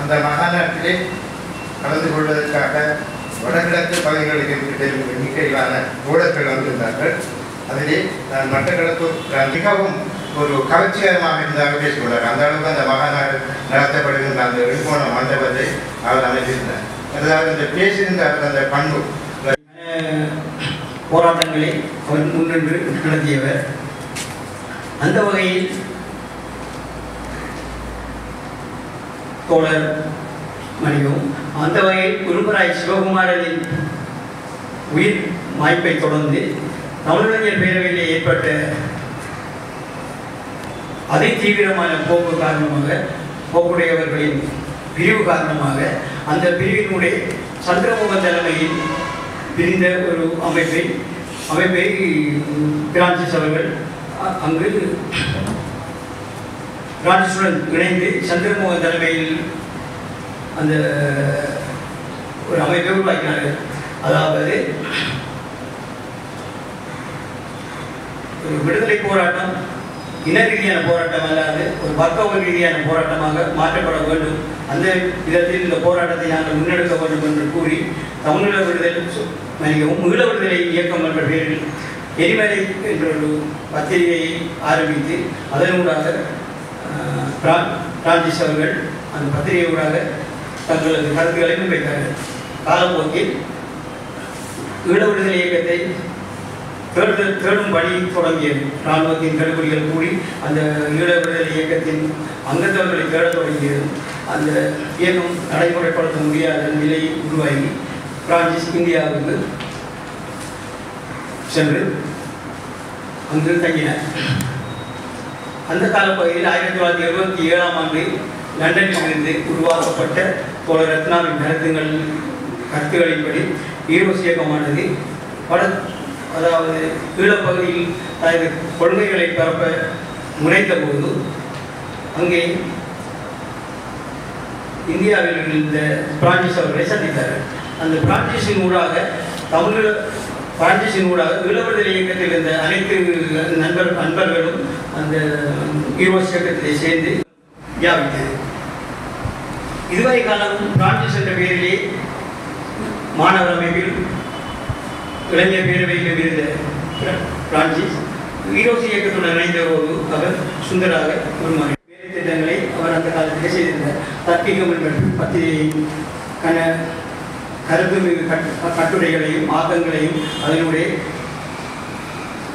அந்த மாநாட்டிலே கலந்து கொள்வதற்காக வடகிழக்கு பகுதிகளில் இருக்கின்ற எண்ணிக்கையிலான தோழர்கள் வந்திருந்தார்கள். அதிலே நான் மட்டக்களப்பு மிகவும் ஒரு கவர்ச்சிகரமாக இருந்ததாக பேசிக்கொண்டார் அந்த அளவுக்கு அந்த மகாநாடு நடத்தப்படுகின்ற அந்த எழுப்போன மண்டபத்தை அவர் அமைத்திருந்தார். அதாவது அந்த பேசியிருந்த அந்த பண்பு போராட்டங்களை அவர் முன்னின்று நடத்தியவர் அந்த வகையில் தோழர் மணியும் அந்த வகையில் குருமராய் சிவகுமாரனின் உயிர் வாய்ப்பை தொடர்ந்து தமிழறிஞர் பேரவையில் ஏற்பட்ட அதி தீவிரமான போக்கு காரணமாக போக்குடையவர்களின் பிரிவு காரணமாக அந்த பிரிவினுடைய சந்திரமுக தலைமையில் பிரிந்த ஒரு அமைப்பை அமைப்பை பிரான்சிஸ் அவர்கள் அங்கு பிரான்சிஸுடன் இணைந்து சந்திரமோகன் தலைமையில் அந்த ஒரு அமைப்பை உருவாக்கினார்கள். அதாவது ஒரு விடுதலை போராட்டம் இன ரீதியான போராட்டம் அல்லாது ஒரு பக்கவ ரீதியான போராட்டமாக மாற்றப்பட வேண்டும். அந்த விதத்தில் இந்த போராட்டத்தை நாங்கள் முன்னெடுக்க வேண்டும் என்று கூறி தமிழீழ விடுதலை சு- மன்னிக்கவும் மீள விடுதலை இயக்கம் என்ற பெயரில் எரிமலை என்ற ஒரு பத்திரிகையை ஆரம்பித்து அதனூடாக பிரான்சிஸ் அவர்கள் அந்த பத்திரிகையூடாக தங்களது கருத்துக்களை முன்வைத்தார்கள் காலப்போக்கில் ஈழ விடுதலை இயக்கத்தை தேடுதல் தேடும் பணி தொடங்கியது. இராணுவத்தின் கடுபடிகள் கூடி அந்த ஈழ விடுதலை இயக்கத்தின் அங்கத்தவர்களை தேடத் தொடங்கியது அந்த இயக்கம் நடைமுறைப்படுத்த முடியாத நிலை உருவாகி பிரான்சிஸ் இந்தியாவுக்கு சென்று அங்கு தங்கினார். அந்த காலப்பகுதியில் ஆயிரத்தி தொள்ளாயிரத்தி எழுபத்தி ஏழாம் ஆண்டு லண்டனில் இருந்து உருவாக்கப்பட்ட பல ரத்னாவின் கருத்துங்கள் கருத்துகளின்படி ஈரோஸ் இயக்கமானது வட அதாவது ஈழப்பகுதியில் தனது கொள்கைகளை பரப்ப முனைத்த போது அங்கே இந்தியாவில் இருந்த பிரான்சிஸ் அவர்களை சந்தித்தார்கள். அந்த பிரான்சிஸின் ஊடாக தமிழ் பிரான்சிஸின் ஊடாக ஈழவிடுதலை இயக்கத்தில் இருந்த அனைத்து நண்பர் நண்பர்களும் அந்த ஈரோஸ் இயக்கத்திலே சேர்ந்து வியாபித்தது. இதுவரை காலம் பிரான்சிஸ் என்ற பெயரிலே மாணவர் அமைப்பில் இளைஞர் பேரவையில் இருந்த பிரான்சிஸ் ஈரோஸ் இயக்கத்துடன் இணைந்த போது அவர் சுந்தராக உருமாறி வேலை திட்டங்களை அவர் அந்த காலத்திலே செய்திருந்தார். தர்க்கீகம் என்ற பத்திரிகை கன கருத்து மிகு கட்- கட்டுரைகளையும் ஆக்கங்களையும் அதனுடைய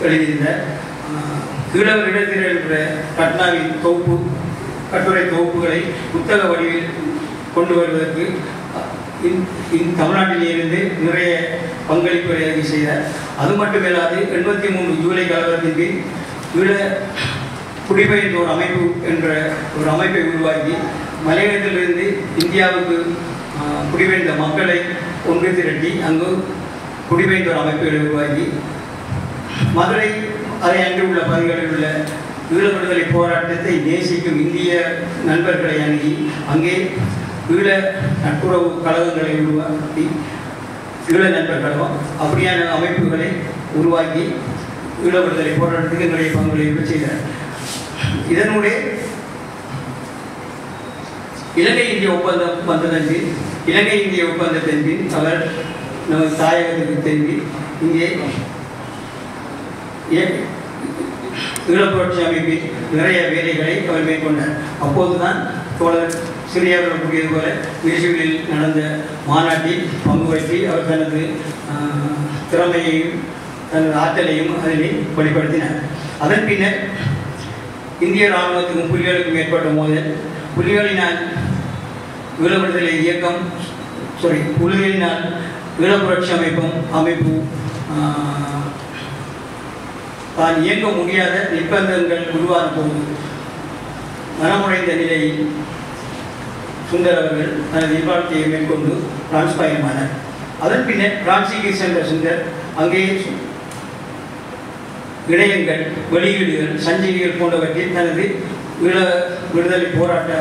எழுதியிருந்தார் ஆஹ், ஈழவர் இடத்தில் என்ற பட்னாவின் தொகுப்பு கட்டுரை தொகுப்புகளை புத்தக வடிவில் கொண்டு வருவதற்கு இந் தமிழ்நாட்டிலிருந்து நிறைய பங்களிப்புகளை செய்தார் அது மட்டுமில்லாது எண்பத்தி மூணு ஜூலை கலவரத்தின் பின் ஈழ குடிபெயர்ந்தோர் அமைப்பு என்ற ஒரு அமைப்பை உருவாக்கி மலையகத்திலிருந்து இந்தியாவுக்கு குடிபெயர்ந்த மக்களை ஒன்று திரட்டி அங்கு குடிபெயர்ந்தோர் அமைப்புகளை உருவாக்கி மதுரை அதை அன்று உள்ள பகுதிகளில் உள்ள ஈழ விடுதலை போராட்டத்தை நேசிக்கும் இந்திய நண்பர்களை அணுகி அங்கே ஈழ நட்புறவு கழகங்களை உருவாக்கி ஈழ நண்பர் கழகம் அப்படியான அமைப்புகளை உருவாக்கி ஈழ விடுதலை போராட்டத்துக்கு எங்களுடைய பங்களிப்பு செய்தார். இதனுடைய இலங்கை இந்திய ஒப்பந்தம் வந்ததன் இலங்கை இந்திய ஒப்பந்தத்தின் பின் அவர் நமது தாயகத்துக்கு திரும்பி இங்கே ஏ- ஈழப்புரட்சி அமைப்பில் நிறைய வேலைகளை அவர் மேற்கொண்டார். அப்போதுதான் தோழர் சிறியவர்கள் கூறியது போல விரிசூரில் நடந்த மாநாட்டில் பங்கு பற்றி அவர் தனது திறமையையும் தனது ஆற்றலையும் அதில் வெளிப்படுத்தினார். அதன் பின்னர் இந்திய இராணுவத்துக்கும் புலிகளுக்கும் ஏற்பட்ட மோதல் புலிகளினால் ஈழ விடுதலை இயக்கம் சாரி புலிகளினால் ஈழப்புரட்சி அமைப்பும் அமைப்பு தான் இயக்க முடியாத நிர்பந்தங்கள் உருவான போது மனமுடைந்த நிலையில் சுந்தர் அவர்கள் தனது நிர்வாகத்தை மேற்கொண்டு பிரான்ஸ் பயணமானார். அதன் பின்னர் பிரான்சிக்கு சென்ற சுந்தர் அங்கே இணையங்கள் வெளியீடுகள் சஞ்சிகைகள் போன்றவற்றில் தனது ஈழ விடுதலை போராட்ட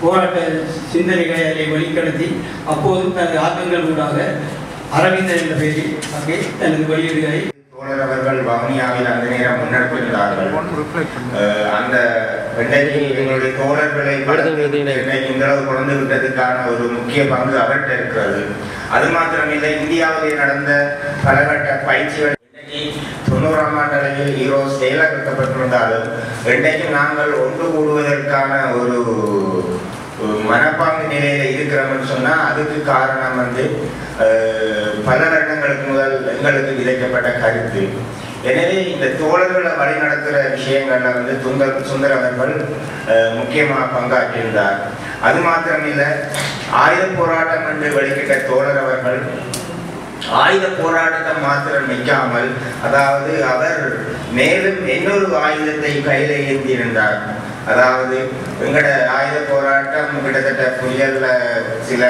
போராட்ட சிந்தனைகளை அதை வெளிக்கடத்தி அப்போது தனது ஆக்கங்கள் ஊடாக அரவிந்தன் என்ற பெயரில் அங்கே தனது வெளியீடுகளை தோழர் அவர்கள் வவுனியாவில் அந்த நேரம் முன்னெடுத்திருந்தார்கள் அஹ் அந்த இன்றைக்கு எங்களுடைய தோழர்களை இன்னைக்கு இந்த அளவு கொண்டு விட்டதுக்கான ஒரு முக்கிய பங்கு அவர்கிட்ட இருக்கிறது. அது மாத்திரமில்லை இந்தியாவிலே நடந்த பலகட்ட பயிற்சிகள் தொண்ணூறாம் ஆண்டு அளவில் ஈரோ செயலாக்கப்பட்டிருந்தாலும் இன்றைக்கு நாங்கள் ஒன்று கூடுவதற்கான ஒரு மனப்பாங்கு நிலையில இருக்கிறோம்னு சொன்னா அதுக்கு காரணம் வந்து பல வருடங்களுக்கு முதல் எங்களுக்கு விதைக்கப்பட்ட கருத்து. எனவே இந்த தோழர்களை வழிநடத்துகிற விஷயங்கள்ல வந்து சுந்தர் சுந்தர் அவர்கள் முக்கியமாக பங்காற்றியிருந்தார். அது மாத்திரமில்லை ஆயுத போராட்டம் என்று வெளிக்கிட்ட தோழர் அவர்கள் ஆயுத போராட்டத்தை மாத்திரம் நிற்காமல் அதாவது அவர் மேலும் இன்னொரு ஆயுதத்தை கையில ஏந்தியிருந்தார். அதாவது எங்கட ஆயுத போராட்டம் கிட்டத்தட்ட புயல்ல சில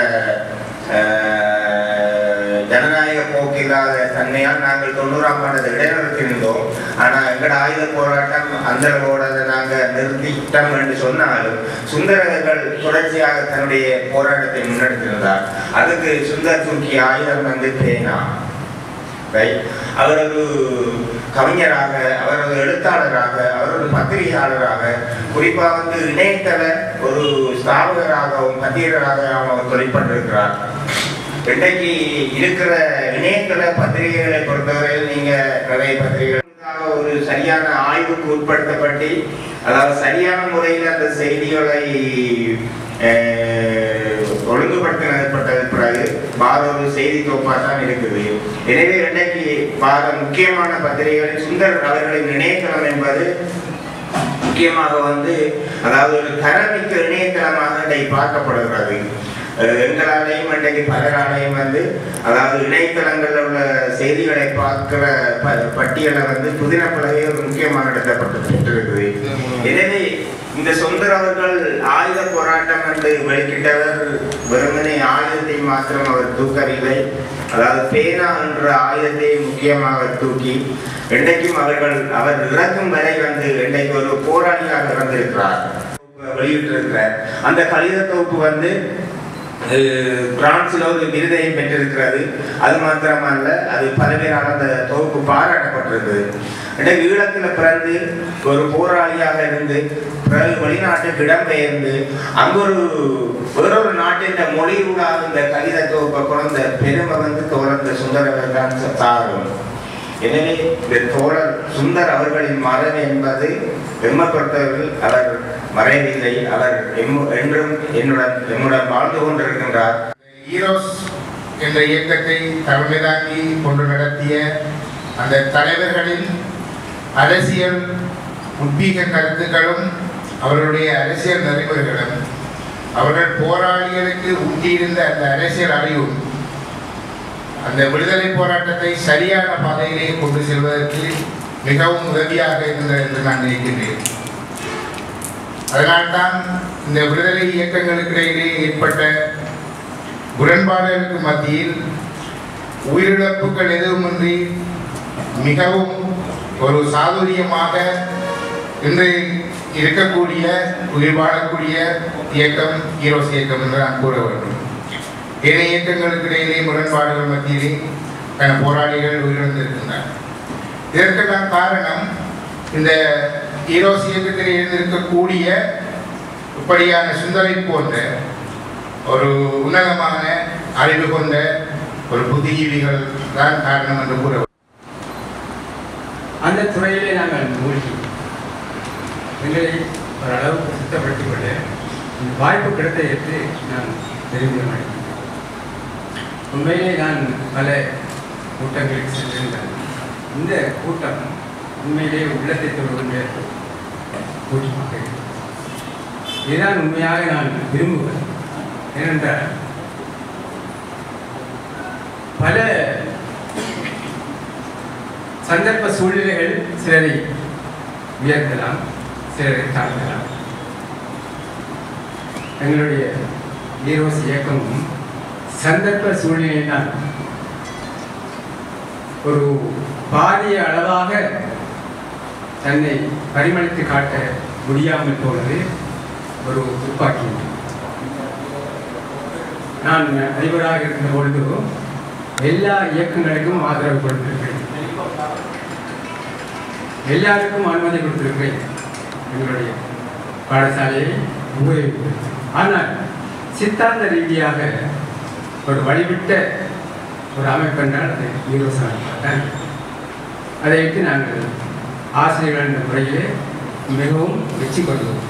ஜனநாயக போக்கு இல்லாத தன்மையால் நாங்கள் தொண்ணூறாம் ஆண்டு இடைநிறுத்தியிருந்தோம். ஆனா எங்கட ஆயுத போராட்டம் அந்த அளவோட அதை நிறுத்திட்டோம் என்று சொன்னாலும் சுந்தரர்கள் தொடர்ச்சியாக தன்னுடைய போராட்டத்தை முன்னெடுத்திருந்தார். அதுக்கு சுந்தர் தூக்கிய ஆயுதம் வந்து பேனா ரைட் அவர் ஒரு கவிஞராக அவர் ஒரு எழுத்தாளராக அவர் ஒரு பத்திரிகையாளராக குறிப்பாக வந்து இணையதள ஒரு ஸ்தாபகராகவும் பத்திரிகராகவும் அவர் தொழிற்பட்டிருக்கிறார் இன்றைக்கு இருக்கிற இணையதள பத்திரிகைகளை பொறுத்தவரையில் நீங்கள் நிறைய பத்திரிகைகள் ஒரு சரியான ஆய்வுக்கு உட்படுத்தப்பட்டு அதாவது சரியான முறையில் அந்த செய்திகளை ஒழுங்குபடுத்தப்பட்டது பிறகு வார ஒரு செய்தி தொகுப்பா தான் இருக்கு. எனவே இன்றைக்கு வார முக்கியமான பத்திரிகைகளில் சுந்தர் அவர்களின் இணையதளம் என்பது முக்கியமாக வந்து அதாவது ஒரு தரமிக்க இணையதளமாக இன்றைக்கு பார்க்கப்படுகிறது. எங்களாலேயும் இன்றைக்கு பலராலையும் வந்து அதாவது இணையதளங்களில் உள்ள செய்திகளை பார்க்கிற ப- பட்டியலை வந்து புதின ஒரு முக்கியமான இடத்தப்பட்டு எனவே இந்த சுந்தர் அவர்கள் ஆயுத போராட்டம் என்று வெளிக்கிட்டவர் வெறுமனே ஆயுதத்தை மாத்திரம் அவர் தூக்கவில்லை. அதாவது பேனா என்ற ஆயுதத்தை முக்கியமாக தூக்கி இன்றைக்கும் அவர்கள் அவர் இறக்கும் வரை வந்து இன்றைக்கு ஒரு போராளியாக இறந்திருக்கிறார். வெளியிட்டிருக்கிறார். அந்த கடித தொகுப்பு வந்து பிரான்ஸில் பிரான்சில் ஒரு விருதையும் பெற்றிருக்கிறது. அது மாத்திரமல்ல அது பல்வேறான அந்த தொகுப்பு பாராட்டப்பட்டிருக்கிறது இன்றைக்கு ஈழத்தில் பிறந்து ஒரு போராளியாக இருந்து பிறகு வெளிநாட்டுக்கு இடம்பெயர்ந்து அங்கு ஒரு வேறொரு நாட்டின் மொழியூடாக இந்த கவிதை தொகுப்பை குழந்த பெருமை வந்து தோழந்த சுந்தரவர் தான் சாரும் எனவே இந்த தோழர் சுந்தர் அவர்களின் மறைவு என்பது எம்மை அவர் மறைவில்லை அவர் எம்மு- என்றும் என்னுடன் எம்முடன் வாழ்ந்து கொண்டிருக்கின்றார். ஈரோஸ் என்ற இயக்கத்தை தலைமைதாங்கி கொண்டு நடத்திய அந்த தலைவர்களின் அரசியல் உத்வீக கருத்துக்களும் அவர்களுடைய அரசியல் நெறிமுறைகளும் அவர்கள் போராளிகளுக்கு ஊட்டியிருந்த அந்த அரசியல் அறிவும் அந்த விடுதலை போராட்டத்தை சரியான பாதையிலே கொண்டு செல்வதற்கு மிகவும் உதவியாக இருந்தது என்று நான் நினைக்கின்றேன். அதனால்தான் இந்த விடுதலை இயக்கங்களுக்கு இடையிலே ஏற்பட்ட முரண்பாடுகளுக்கு மத்தியில் உயிரிழப்புகள் எதுவுமின்றி மிகவும் ஒரு சாதுரியமாக இன்று இருக்கக்கூடிய உயிர் வாழக்கூடிய இயக்கம் ஈரோஸ் இயக்கம் என்று நான் கூற வேண்டும் ஏனைய இயக்கங்களுக்கு இடையிலே முரண்பாடுகள் மத்தியிலே பல போராளிகள் உயிரிழந்திருக்கின்றனர். இதற்கெல்லாம் காரணம் இந்த ஈரோஸ் இயக்கத்தில் இருந்திருக்கக்கூடிய இப்படியான சிந்தனை போன்ற ஒரு உன்னதமான அறிவு கொண்ட ஒரு புத்திஜீவிகள் தான் காரணம் என்று கூற அந்த துறையிலே நாங்கள் மூழ்கி எங்களை ஓரளவுக்கு சுத்தப்படுத்திக் கொள்ள இந்த வாய்ப்பு எடுத்து நான் தெரிந்து உண்மையிலே நான் பல கூட்டங்களுக்கு சென்றிருந்தேன். இந்த கூட்டம் உண்மையிலே உள்ளத்தை தொடுகின்ற கூட்டமாக இதுதான் உண்மையாக நான் விரும்புகிறேன் ஏனென்றால் பல சந்தர்ப்ப சூழ்நிலைகள் சிலரை உயர்த்தலாம் சிலரை தாழ்த்தலாம். எங்களுடைய ஈரோஸ் இயக்கமும் சந்தர்ப்ப சூழ்நிலை ஒரு பாரிய அளவாக தன்னை பரிமளித்து காட்ட முடியாமல் போனது ஒரு துப்பாக்கி. நான் அதிபராக இருந்த பொழுது எல்லா இயக்கங்களுக்கும் ஆதரவு கொடுத்திருக்கிறேன். எல்லாருக்கும் அனுமதி கொடுத்திருக்கிறேன் எங்களுடைய பாடசாலையை உபயோகிக்கிறோம் ஆனால் சித்தாந்த ரீதியாக ஒரு வழிவிட்ட ஒரு அமைப்பு என்றால் அது யூரோசாமி அதை விட்டு நாங்கள் ஆசிரியர்கள் என்ற முறையிலே மிகவும் வெற்றி கொள்வோம்.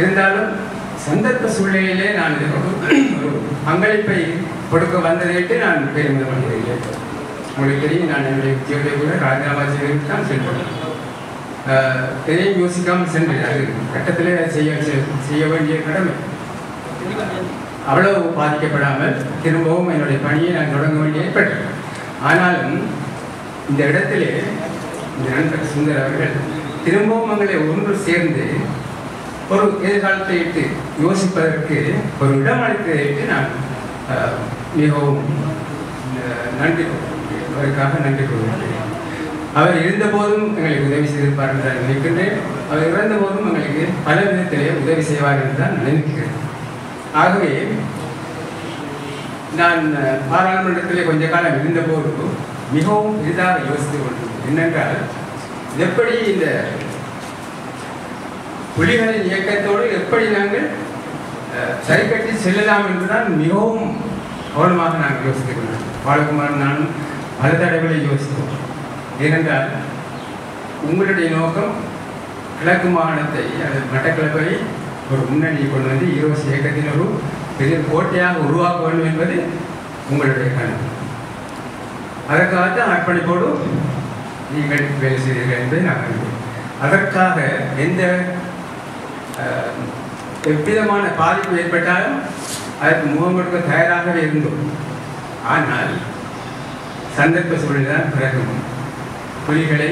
இருந்தாலும் சந்தர்ப்ப சூழ்நிலையிலே நான் ஒரு பங்களிப்பை கொடுக்க வந்ததை விட்டு நான் பெருமிதம் அடைகிறேன் உங்களுக்கு தெரியும் நான் என்னுடைய உத்தியோகத்தை கூட ராஜினாமா செய்துவிட்டு தான் சென்றேன். எதையும் யோசிக்காமல் சென்று அது கட்டத்திலே செய்ய செய்ய வேண்டிய கடமை. அவ்வளவு பாதிக்கப்படாமல் திரும்பவும் என்னுடைய பணியை நான் தொடங்க வேண்டிய ஏற்பட்டது ஆனாலும் இந்த இடத்திலே இந்த நண்பர் சுந்தர் அவர்கள் திரும்பவும் எங்களை ஒன்று சேர்ந்து ஒரு எதிர்காலத்தை இட்டு யோசிப்பதற்கு ஒரு இடம் அளித்ததற்கு நான் மிகவும் நன்றி அவருக்காக நன்றி கொள்கிறேன் அவர் இருந்தபோதும் எங்களுக்கு உதவி செய்திருப்பார் என்று நினைக்கின்றேன். அவர் இறந்த போதும் எங்களுக்கு பல விதத்திலே உதவி செய்வார் என்று தான் நினைக்கிறேன். ஆகவே நான் பாராளுமன்றத்தில் பாராளுமன்றத்திலே கொஞ்ச காலம் இருந்தபோது மிகவும் இதாக யோசித்து கொண்டிருந்தேன் என்னென்றால் எப்படி இந்த புலிகளின் இயக்கத்தோடு எப்படி நாங்கள் அஹ், சரிக்கட்டி செல்லலாம் என்றுதான் மிகவும் கவனமாக நாங்கள் யோசித்துக் கொண்டோம் பாலகுமார் நான் பல தடவை யோசித்தோம் ஏனென்றால் உங்களுடைய நோக்கம் கிழக்கு மாகாணத்தை அல்லது மட்டக்கிழப்பை ஒரு முன்னணியை கொண்டு வந்து ஈரோஸ் இயக்கத்தின் ஒரு பெரிய கோட்டையாக உருவாக்க வேண்டும் என்பது உங்களுடைய கணக்கு அதற்காகத்தான் அர்ப்பணிப்போடு நீங்கள் வேலை செய்தீர்கள் என்பதை நான் அறிவேன் அதற்காக எந்த எவ்விதமான பாதிப்பு ஏற்பட்டாலும் அதற்கு முகம் கொடுக்க தயாராகவே இருந்தோம். ஆனால் சந்தர்ப்ப சூழ்நிலை தான் பிறகும் புலிகளை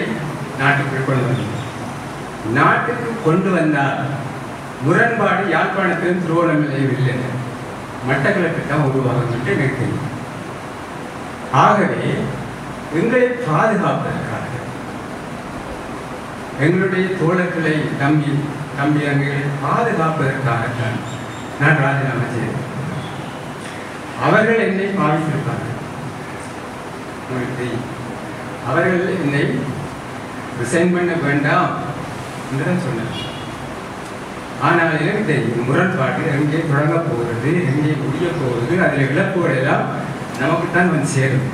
நாட்டுக்குள் கொண்டு வந்தோம். நாட்டுக்கு கொண்டு வந்தால் முரண்பாடு யாழ்ப்பாணத்திலும் திருவோணமலையும் இல்லை மட்டக்களப்பில் தான் உருவாகும் என்று எனக்கு தெரியும். ஆகவே எங்களை பாதுகாப்பதற்காக எங்களுடைய தோழர்களை தம்பி தம்பி அங்கே பாதுகாப்பதற்காகத்தான் நான் ராஜினாமா செய்தேன் அவர்கள் என்னை பாவித்திருப்பார்கள். அவர்கள் என்னை ரிசைன் பண்ண வேண்டாம் என்று தான் சொன்னார் ஆனால் எனக்கு தெரியும் முரண்பாடு எங்கே தொடங்க போகிறது எங்கே முடிய போகிறது அதில் இழப்புகள் எல்லாம் நமக்குத்தான் வந்து சேரும்.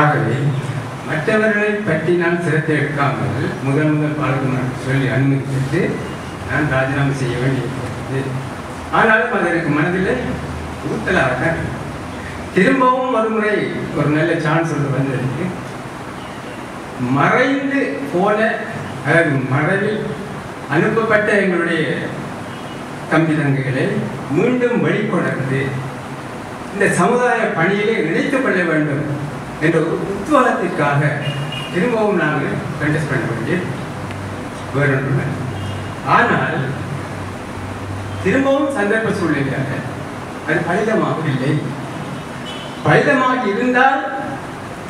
ஆகவே மற்றவர்களை பற்றி நான் சிரத்தை எடுக்காமல் முதல் முதல் பாலகுமார் சொல்லி அனுமதித்து நான் ராஜினாமா செய்ய வேண்டியிருக்கிறது. ஆனாலும் அது எனக்கு மனதில் ஊத்தலாக திரும்பவும் மறுமுறை ஒரு நல்ல சான்ஸ் ஒன்று வந்ததுக்கு மறைந்து போன அதாவது மறைவில் அனுப்பப்பட்ட எங்களுடைய தம்பி தங்கைகளை மீண்டும் வெளிக்கொணர்ந்து இந்த சமுதாய பணியிலே இணைத்துக் கொள்ள வேண்டும் என்ற ஒரு உத்வேகத்திற்காக திரும்பவும் நாங்கள் கண்டெஸ்ட் பண்ண வேண்டிய ஆனால் திரும்பவும் சந்தர்ப்ப சூழ்நிலையாக அது பலிதமாகவில்லை பலிதமாக இருந்தால்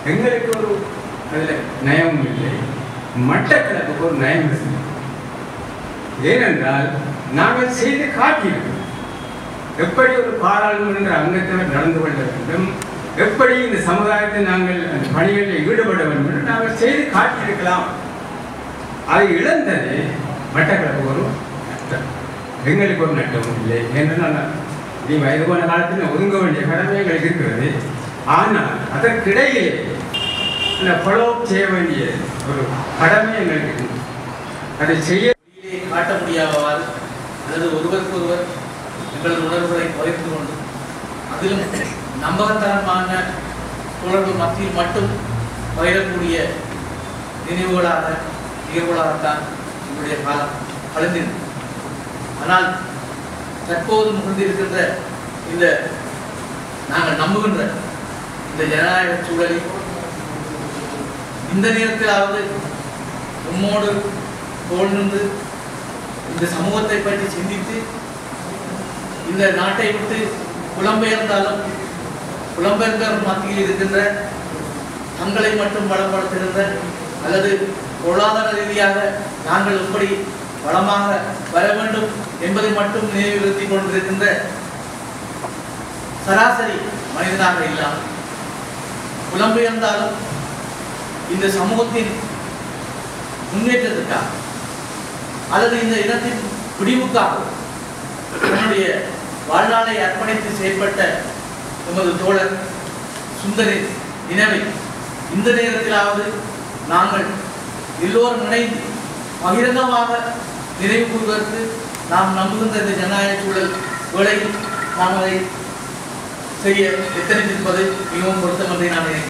எங்களுக்கு ஒரு அதில் நயமும் இல்லை. மட்டக்களப்புக்கு ஒரு நயம் இல்லை ஏனென்றால் நாங்கள் செய்து காட்டியிருக்கிறோம். எப்படி ஒரு பாராளுமன்ற அங்கத்தினர் நடந்து கொள்ள வேண்டும் எப்படி இந்த சமுதாயத்தை நாங்கள் அந்த பணிகளில் ஈடுபட வேண்டும் என்று நாங்கள் செய்து காட்டியிருக்கலாம். அதை இழந்தது மட்டக்களப்பு ஒரு நட்டம். எங்களுக்கு ஒரு நட்டமும் இல்லை ஏனென்றால் நீ வயது போன காலத்தில் ஒதுங்க வேண்டிய கடமை எங்களுக்கு இருக்கிறது. ஆனால் அதற்கிடையே இந்த ஃபாலோ செய்ய வேண்டிய ஒரு கடமை எங்களுக்கு அதை செய்ய காட்ட முடியாதவாறு அல்லது ஒருவருக்கொருவர் எங்களது உணர்வுகளை குறைத்து கொண்டு அதிலும் நம்பகத்தனமான தொடர்பு மத்தியில் மட்டும் பயிரக்கூடிய நினைவுகளாக நிகழ்வுகளாகத்தான் எங்களுடைய காலம் கலந்தது ஆனால் தற்போது முகந்திருக்கின்ற இந்த நாங்கள் நம்புகின்ற இந்த ஜனநாயக சூழலில் இந்த நேரத்திலாவது உம்மோடு தோல் நின்று இந்த சமூகத்தை பற்றி சிந்தித்து இந்த நாட்டை விட்டு புலம்பெயர்ந்தாலும் புலம்பெயர்ந்தவர் மத்தியில் இருக்கின்ற தங்களை மட்டும் பலப்படுத்துகின்ற அல்லது பொருளாதார ரீதியாக நாங்கள் எப்படி வளமாக வர வேண்டும் என்பதை மட்டும் நினைவுறுத்திக் கொண்டிருக்கின்ற சராசரி மனிதனாக இல்லாமல் புலம்பெயர்ந்தாலும் இந்த சமூகத்தின் முன்னேற்றத்துக்காக அல்லது இந்த இனத்தின் பிடிவுக்காக தன்னுடைய வாழ்நாளை அர்ப்பணித்து செயல்பட்ட எமது தோழர் சுந்தரி நினைவை இந்த நேரத்திலாவது நாங்கள் எல்லோரும் இணைந்து பகிரங்கமாக நினைவு கூறுவதற்கு நாம் நம்புகின்ற இந்த ஜனநாயக சூழல் வேளையில் நாம் அதை செய்ய எத்தனைத்திருப்பது மிகவும் பொருத்தம் நான் நினைக்கிறேன்.